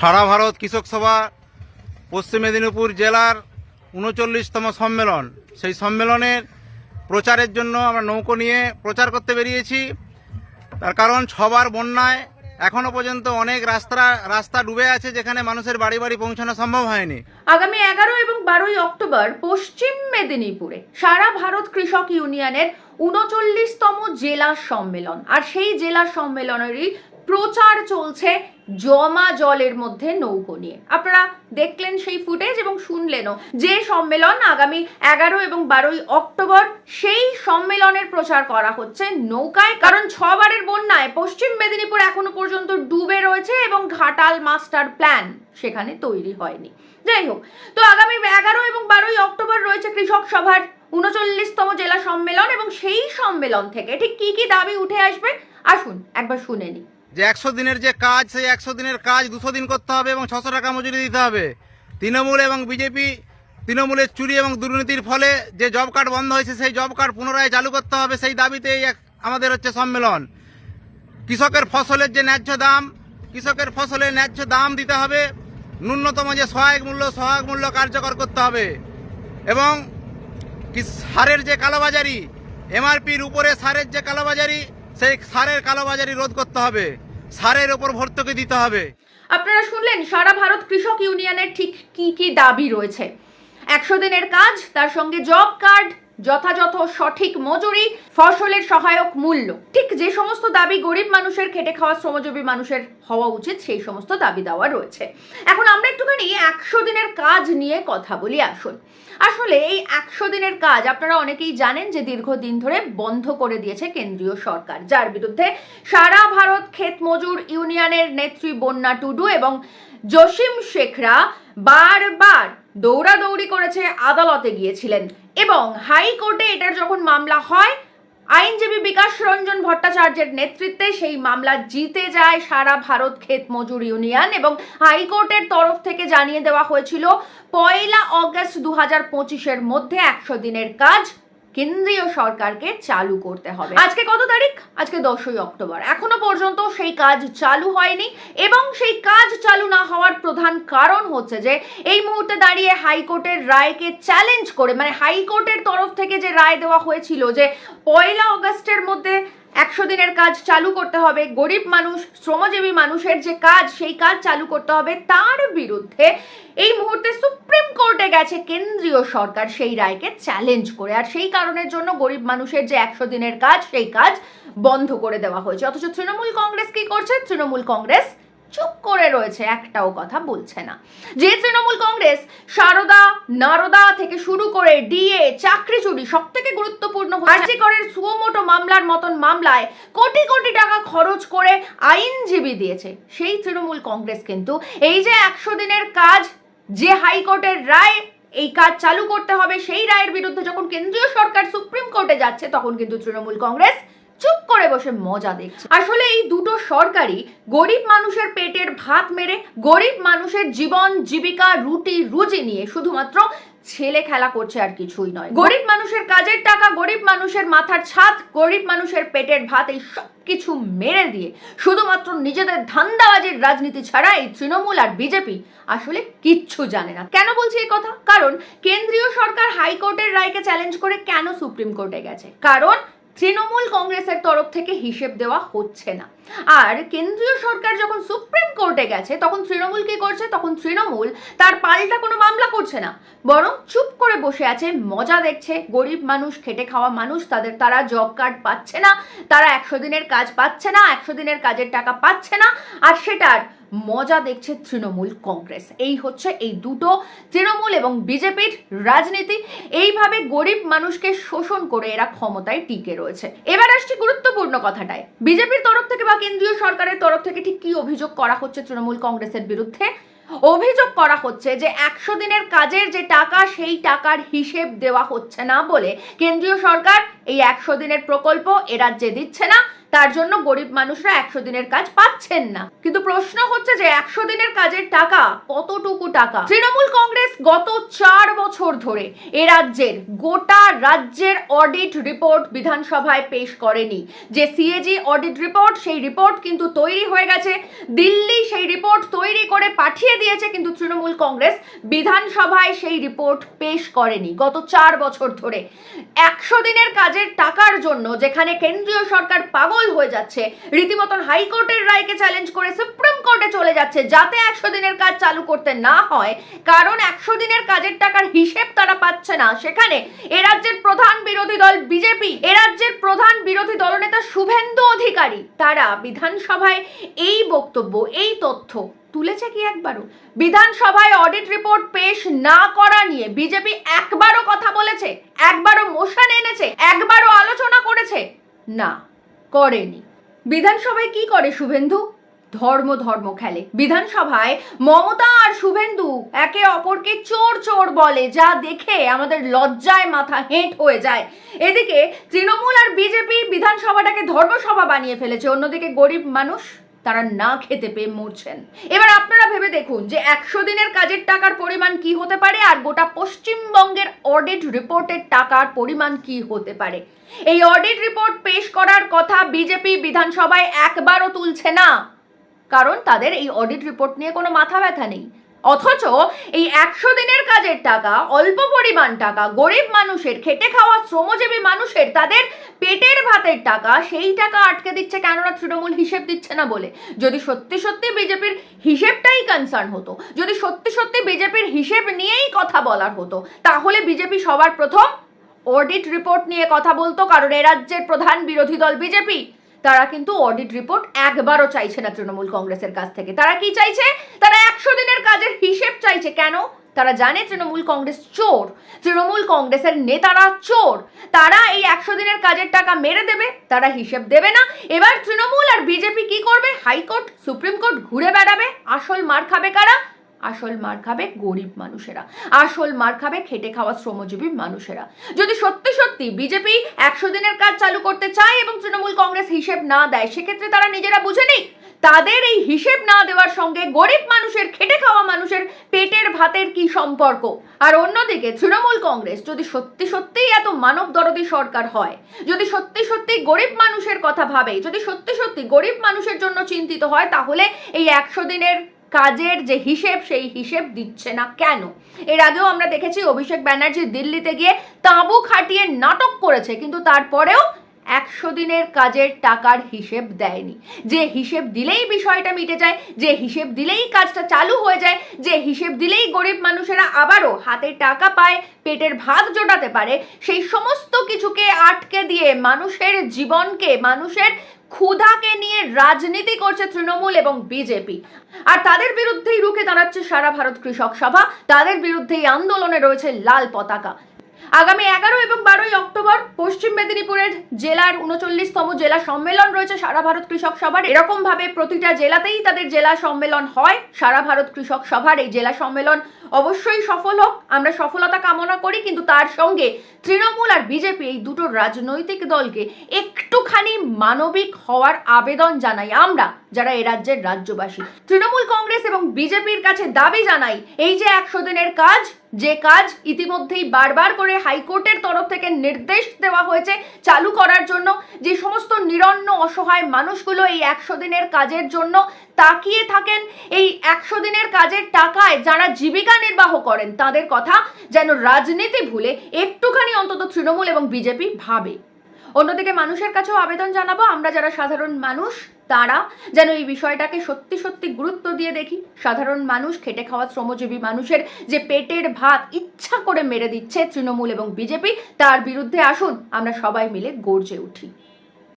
সারা ভারত কৃষক সভা, পশ্চিম মেদিনীপুর জেলার উনচল্লিশতম সম্মেলন। সেই সম্মেলনের প্রচারের জন্য আমরা নৌকো নিয়ে প্রচার করতে বেরিয়েছি। তার কারণ ছবার বন্যায় এখনও পর্যন্ত অনেক রাস্তা রাস্তা ডুবে আছে যেখানে মানুষের বাড়ি বাড়ি পৌঁছানো সম্ভব হয়নি। আগামী এগারো এবং বারোই অক্টোবর পশ্চিম মেদিনীপুরে সারা ভারত কৃষক ইউনিয়নের উনচল্লিশতম জেলা সম্মেলন। আর সেই জেলা সম্মেলনেরই প্রচার চলছে জমা জলের মধ্যে নৌকো নিয়ে। আপনারা দেখলেন সেই ফুটেজ এবং শুনলেনও যে সম্মেলন আগামী এগারো এবং বারোই অক্টোবর, সেই সম্মেলনের প্রচার করা হচ্ছে নৌকায়। কারণ ছবারের বন্যায় পশ্চিম মেদিনীপুর এখনও পর্যন্ত ডুবে রয়েছে এবং ঘাটাল মাস্টার প্ল্যান সেখানে তৈরি হয়নি। যাই হোক, তো আগামী এগারো এবং বারোই অক্টোবর রয়েছে কৃষক সভার উনচল্লিশতম জেলা সম্মেলন এবং সেই সম্মেলন থেকে ঠিক কি কি দাবি উঠে আসবে? আসুন একবার শুনে নিই। যে একশো দিনের যে কাজ, সেই একশো দিনের কাজ দুশো দিন করতে হবে এবং ছশো টাকা মজুরি দিতে হবে। তৃণমূল এবং বিজেপি তৃণমূলের চুরি এবং দুর্নীতির ফলে যে জব কার্ড বন্ধ হয়েছে, সেই জব কার্ড পুনরায় চালু করতে হবে। সেই দাবিতেই এক- আমাদের হচ্ছে সম্মেলন। কৃষকের ফসলের যে ন্যায্য দাম, কৃষকের ফসলের ন্যায্য দাম দিতে হবে। ন্যূনতম যে সহায়ক মূল্য সহায়ক মূল্য কার্যকর করতে হবে। এবং সারের যে কালোবাজারি, এমআরপির উপরে সারের যে কালোবাজারি সেই সারের কালোবাজারি রোধ করতে হবে। সারের ওপর ভর্তুকি দিতে হবে। আপনারা শুনলেন, সারা ভারত কৃষক ইউনিয়নের ঠিক কি কি দাবি রয়েছে। একশো দিনের কাজ, তার সঙ্গে জব কার্ড যথাযথ সঠিক মজুরি, ফসলের সহায়ক মূল্য। ঠিক যে সমস্ত দাবি গরিব মানুষের খেটে খাওয়া শ্রমজীবী মানুষের হওয়া উচিত, সেই সমস্ত দাবি দেওয়া রয়েছে। এখন আমরা একটুখানি একশো দিনের কাজ নিয়ে কথা বলি, আসুন। আসলে এই একশো দিনের কাজ আপনারা অনেকেই জানেন যে দীর্ঘদিন ধরে বন্ধ করে দিয়েছে কেন্দ্রীয় সরকার, যার বিরুদ্ধে সারা ভারত ক্ষেত মজুর ইউনিয়নের নেত্রী বন্যা টুডু এবং জসিম শেখরা বারবার দৌড়াদৌড়ি করেছে আদালতে গিয়েছিলেন এবং হাইকোর্টে এটার যখন মামলা হয়, আইনজীবী বিকাশ রঞ্জন ভট্টাচার্যের নেতৃত্বে সেই মামলা জিতে যায় সারা ভারত ক্ষেত মজুর ইউনিয়ন এবং হাইকোর্টের তরফ থেকে জানিয়ে দেওয়া হয়েছিল, পয়লা অগস্ট দু হাজার মধ্যে একশো দিনের কাজ কেন্দ্রীয় সরকারকে চালু করতে হবে। আজকে কত তারিখ? আজকে দশই অক্টোবর। এখনও পর্যন্ত সেই কাজ চালু হয়নি এবং সেই কাজ চালু না হওয়ার প্রধান কারণ হচ্ছে যে এই মুহূর্তে দাঁড়িয়ে হাইকোর্টের রায়কে চ্যালেঞ্জ করে মানে হাইকোর্টের তরফ থেকে যে রায় দেওয়া হয়েছিল যে পয়লা অগস্টের মধ্যে একশো দিনের কাজ চালু করতে হবে। গরিব মানুষ, শ্রমজীবী মানুষের যে কাজ, সেই কাজ চালু করতে হবে। তার বিরুদ্ধে এই মুহূর্তে সুপ্রিম কোর্টে গেছে কেন্দ্রীয় সরকার সেই রায়কে চ্যালেঞ্জ করে। আর সেই কারণের জন্য গরিব মানুষের যে একশো দিনের কাজ, সেই কাজ বন্ধ করে দেওয়া হয়েছে। অথচ তৃণমূল কংগ্রেস কি করছে? তৃণমূল কংগ্রেস চুপ করে রয়েছে, একটাও কথা বলছে না। যে তৃণমূল কংগ্রেস সারদা, নারদা থেকে শুরু করে ডিএ, চাকরি চুরি সব থেকে গুরুত্বপূর্ণ করের সুমোটো মামলার মতন মামলায় কোটি কোটি টাকা খরচ করে আইনজীবী দিয়েছে। সেই তৃণমূল কংগ্রেস কিন্তু এই যে একশো দিনের কাজ, যে হাইকোর্টের রায় এই কাজ চালু করতে হবে, সেই রায়ের বিরুদ্ধে যখন কেন্দ্রীয় সরকার সুপ্রিম কোর্টে যাচ্ছে, তখন কিন্তু তৃণমূল কংগ্রেস বসে মজা দেখছে। আসলে এই দুটো সরকারই গরিব মানুষের পেটের ভাত মেরে গরিব মানুষের জীবন, জীবিকা, রুটি, রুজি নিয়ে শুধুমাত্র ছেলে খেলা করছে আর কিছুই নয়। গরিব মানুষের কাজের টাকা, গরিব মানুষের মাথার ছাদ, গরিব মানুষের পেটের ভাত, এই কিছু মেরে দিয়ে শুধুমাত্র নিজেদের ধান্দাবাজির রাজনীতি ছাড়া এই তৃণমূল আর বিজেপি আসলে কিচ্ছু জানে না। কেন বলছি এই কথা? কারণ কেন্দ্রীয় সরকার হাইকোর্টের রায়কে চ্যালেঞ্জ করে কেন সুপ্রিম কোর্টে গেছে? কারণ তৃণমূল কংগ্রেসের তরফ থেকে হিসেব দেওয়া হচ্ছে না। আর কেন্দ্রীয় সরকার যখন সুপ্রিম কোর্টে গেছে, তখন তৃণমূল কি করছে? তখন তৃণমূল তার পাল্টা কোনো মামলা করছে না। বরং চুপ করে বসে আছে, মজা দেখছে, গরিব মানুষ, খেটে খাওয়া মানুষ, তাদের তারা জব কার্ড পাচ্ছে না, তারা একশো দিনের কাজ পাচ্ছে না, একশো দিনের কাজের টাকা পাচ্ছে না, আর সেটার মজা দেখছে তৃণমূল কংগ্রেস। এই হচ্ছে এই দুটো তৃণমূল এবং বিজেপির রাজনীতি। এইভাবে গরিব মানুষকে শোষণ করে এরা ক্ষমতায় টিকে রয়েছে। এবার আসছি গুরুত্বপূর্ণ কথাটায়। বিজেপির তরফ থেকে বা কেন্দ্রীয় সরকারের তরফ থেকে ঠিক কি অভিযোগ করা হচ্ছে তৃণমূল কংগ্রেসের বিরুদ্ধে? অভিযোগ করা হচ্ছে যে একশো দিনের কাজের যে টাকা, সেই টাকার হিসেব দেওয়া হচ্ছে না বলে কেন্দ্রীয় সরকার এই একশো দিনের প্রকল্প এ রাজ্যে দিচ্ছে না। তার জন্য গরিব মানুষরা একশো দিনের কাজ পাচ্ছেন না। কিন্তু প্রশ্ন হচ্ছে যে একশো দিনের কাজের টাকা কতটুকু টাকা? তৃণমূল কংগ্রেস গত চার বছর ধরে এ রাজ্যের গোটা রাজ্যের অডিট রিপোর্ট বিধানসভায় পেশ করেনি। যে C A G audit report, সেই রিপোর্ট কিন্তু তৈরি হয়ে গেছে। দিল্লি সেই রিপোর্ট তৈরি করে পাঠিয়ে দিয়েছে, কিন্তু তৃণমূল কংগ্রেস বিধানসভায় সেই রিপোর্ট পেশ করেনি গত চার বছর ধরে। একশো দিনের কাজের টাকার জন্য যেখানে কেন্দ্রীয় সরকার পাগল হয়ে যাচ্ছে। রীতিমতন হাইকোর্টের রায়কে চ্যালেঞ্জ করে সুপ্রিম কোর্টে চলে যাচ্ছে যাতে একশো দিনের কাজ চালু করতে না হয়। কারণ একশো দিনের কাজের টাকার হিসেব তারা পাচ্ছে না। সেখানে এ প্রধান বিরোধী দল বিজেপি, এ প্রধান বিরোধী দলনেতা শুভেন্দু অধিকারী। তারা বিধানসভায় এই বক্তব্য, এই তথ্য তুলেছে কি একবারও? বিধানসভায় অডিট রিপোর্ট পেশ না করা নিয়ে বিজেপি একবারও কথা বলেছে, একবারও মোশন এনেছে, একবারও আলোচনা করেছে। না। করেনি। বিধানসভায় কি করে শুভেন্দু? ধর্ম ধর্ম খেলে। বিধানসভায় মমতা আর শুভেন্দু একে অপরকে চোর চোর বলে, যা দেখে আমাদের লজ্জায় মাথা হেঁট হয়ে যায়। এদিকে তৃণমূল আর বিজেপি বিধানসভাটাকে ধর্মসভা বানিয়ে ফেলেছে, অন্যদিকে গরিব মানুষ। তারা না খেতে পেয়ে মরছেন। এবার আপনারা ভেবে দেখুন যে একশো দিনের কাজের টাকার পরিমাণ কি হতে পারে আর গোটা পশ্চিমবঙ্গের অডিট রিপোর্টের টাকার পরিমাণ কি হতে পারে। এই অডিট রিপোর্ট পেশ করার কথা বিজেপি বিধানসভায় একবারও তুলছে না। কারণ তাদের এই অডিট রিপোর্ট নিয়ে কোনো মাথা ব্যথা নেই। অথচ এই একশো দিনের কাজের টাকা, অল্প পরিমাণ টাকা, গরিব মানুষের, খেটে খাওয়া শ্রমজীবী মানুষের, তাদের পেটের ভাতের টাকা, সেই টাকা আটকে দিচ্ছে কেননা তৃণমূল হিসেব দিচ্ছে না বলে? যদি সত্যি সত্যি বিজেপির হিসেবটাই কনসার্ন হতো, যদি সত্যি সত্যি বিজেপির হিসেব নিয়েই কথা বলার হতো, তাহলে বিজেপি সবার প্রথম অডিট রিপোর্ট নিয়ে কথা বলতো, কারণ এ রাজ্যের প্রধান বিরোধী দল বিজেপি। তারা কিন্তু অডিট রিপোর্ট একবারও চাইছে না তৃণমূল কংগ্রেসের কাছ থেকে। তারা কি চাইছে? তারা একশো দিনের কাজের হিসেব চাইছে। কেন? তারা জানে তৃণমূল কংগ্রেস চোর। তৃণমূল কংগ্রেসের নেতারা চোর। তারা এই একশো দিনের কাজের টাকা মেরে দেবে, তারা হিসেব দেবে না। এবার তৃণমূল আর বিজেপি কি করবে? হাইকোর্ট, সুপ্রিম কোর্ট ঘুরে বেড়াবে। আসল মার খাবে কারা? আসল মার খাবে গরিব মানুষেরা। আসল মার খাবে খেটে খাওয়া শ্রমজীবী মানুষেরা। যদি সত্যি সত্যি বিজেপি একশো দিনের কাজ চালু করতে চায় এবং তৃণমূল কংগ্রেস হিসেব না দেয়, সেক্ষেত্রে তারা নিজেরা বুঝে নেই। তাদের এই হিসেব না দেওয়ার সঙ্গে গরিব মানুষের, খেটে খাওয়া মানুষের পেটের ভাতের কি সম্পর্ক? আর অন্যদিকে তৃণমূল কংগ্রেস যদি সত্যি সত্যিই এত মানব দরদি সরকার হয়, যদি সত্যি সত্যি গরিব মানুষের কথা ভাবে, যদি সত্যি সত্যি গরিব মানুষের জন্য চিন্তিত হয়, তাহলে এই একশো দিনের কাজের যে হিসেব, সেই হিসেব দিচ্ছে না কেন? এর আগেও আমরা দেখেছি অভিষেক ব্যানার্জি দিল্লিতে গিয়ে তাঁবু খাটিয়ে নাটক করেছে, কিন্তু তারপরেও একশো দিনের কাজের টাকার হিসেব দেয়নি। যে হিসেব দিলেই বিষয়টা মিটে যায়, যে হিসেব দিলেই কাজটা চালু হয়ে যায়, যে হিসেব দিলেই গরিব মানুষেরা আবারও হাতে টাকা পায়, পেটের ভাত জোটাতে পারে, সেই সমস্ত কিছুকে আটকে দিয়ে মানুষের জীবনকে, মানুষের ক্ষুধাকে নিয়ে রাজনীতি করছে তৃণমূল এবং বিজেপি। আর তাদের বিরুদ্ধেই রুখে দাঁড়াচ্ছে সারা ভারত কৃষক সভা। তাদের বিরুদ্ধেই আন্দোলনে রয়েছে লাল পতাকা। আগামী এগারো এবং বারোই অক্টোবর পশ্চিম মেদিনীপুরের জেলার উনচল্লিশতম জেলা সম্মেলন রয়েছে সারা ভারত কৃষক সভার। এরকম ভাবে প্রতিটা জেলাতেই তাদের জেলা সম্মেলন হয়। সারা ভারত কৃষক সভার এই জেলা সম্মেলন অবশ্যই সফল হোক। আমরা সফলতা কামনা করি, কিন্তু তার সঙ্গে তৃণমূল আর বিজেপি এই দুটো রাজনৈতিক দলকে একটুখানি মানবিক হওয়ার আবেদন জানাই আমরা, যারা এ রাজ্যের রাজ্যবাসী। তৃণমূল কংগ্রেস এবং বিজেপির কাছে দাবি জানাই, এই যে একশো দিনের কাজ, যে কাজ ইতিমধ্যেই বারবার করে হাইকোর্টের তরফ থেকে নির্দেশ দেওয়া হয়েছে চালু করার জন্য, যে সমস্ত নিরন্ন অসহায় মানুষগুলো এই একশো দিনের কাজের জন্য তাকিয়ে থাকেন, এই একশো দিনের কাজের টাকায় যারা জীবিকা নির্বাহ করেন, তাদের কথা যেন রাজনীতি ভুলে একটুখানি অন্তত তৃণমূল এবং বিজেপি ভাবে। অন্যদিকে মানুষের কাছেও আবেদন জানাব, আমরা যারা সাধারণ মানুষ, তারা যেন এই বিষয়টাকে সত্যি সত্যি গুরুত্ব দিয়ে দেখি। সাধারণ মানুষ, খেটে খাওয়া শ্রমজীবী মানুষের যে পেটের ভাত ইচ্ছা করে মেরে দিচ্ছে তৃণমূল এবং বিজেপি, তার বিরুদ্ধে আসুন, আমরা সবাই মিলে গর্জে উঠি।